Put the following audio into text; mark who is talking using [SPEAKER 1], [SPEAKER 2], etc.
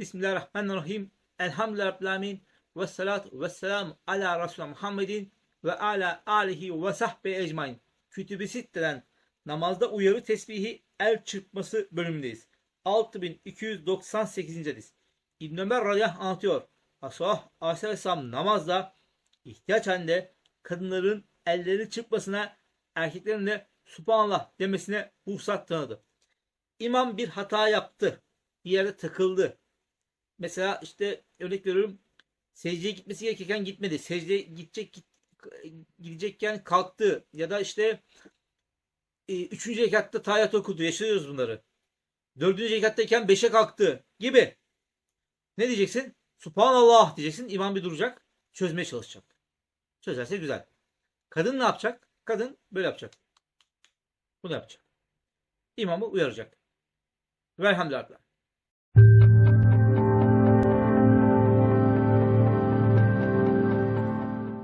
[SPEAKER 1] Bismillahirrahmanirrahim. Elhamdülillahi Rabbil. Ve salatu ve selamu ala Resulü Muhammedin ve ala alihi ve sahbihi ecmain. Kütüb-i Sitte'den namazda uyarı tesbihi el çırpması bölümündeyiz. 6298. hadis. İbn Ömer radıyallahu anlatıyor. Resulullah aleyhisselam namazda ihtiyaç halinde kadınların elleri çırpmasına erkeklerin de subhanallah demesine ruhsat tanıdı. İmam bir hata yaptı. Bir yerde takıldı. Mesela işte örnek veriyorum secdeye gitmesi gerekirken gitmedi. Secdeye gidecek git- gidecekken kalktı ya da işte e, üçüncü rekatta tayyat okudu. Yaşıyoruz bunları. Dördüncü rekattayken beşe kalktı gibi. Ne diyeceksin? Subhanallah diyeceksin. İmam bir duracak. Çözmeye çalışacak. Çözerse güzel. Kadın ne yapacak? Kadın böyle yapacak. Bunu yapacak. İmamı uyaracak. Velhamdülillah.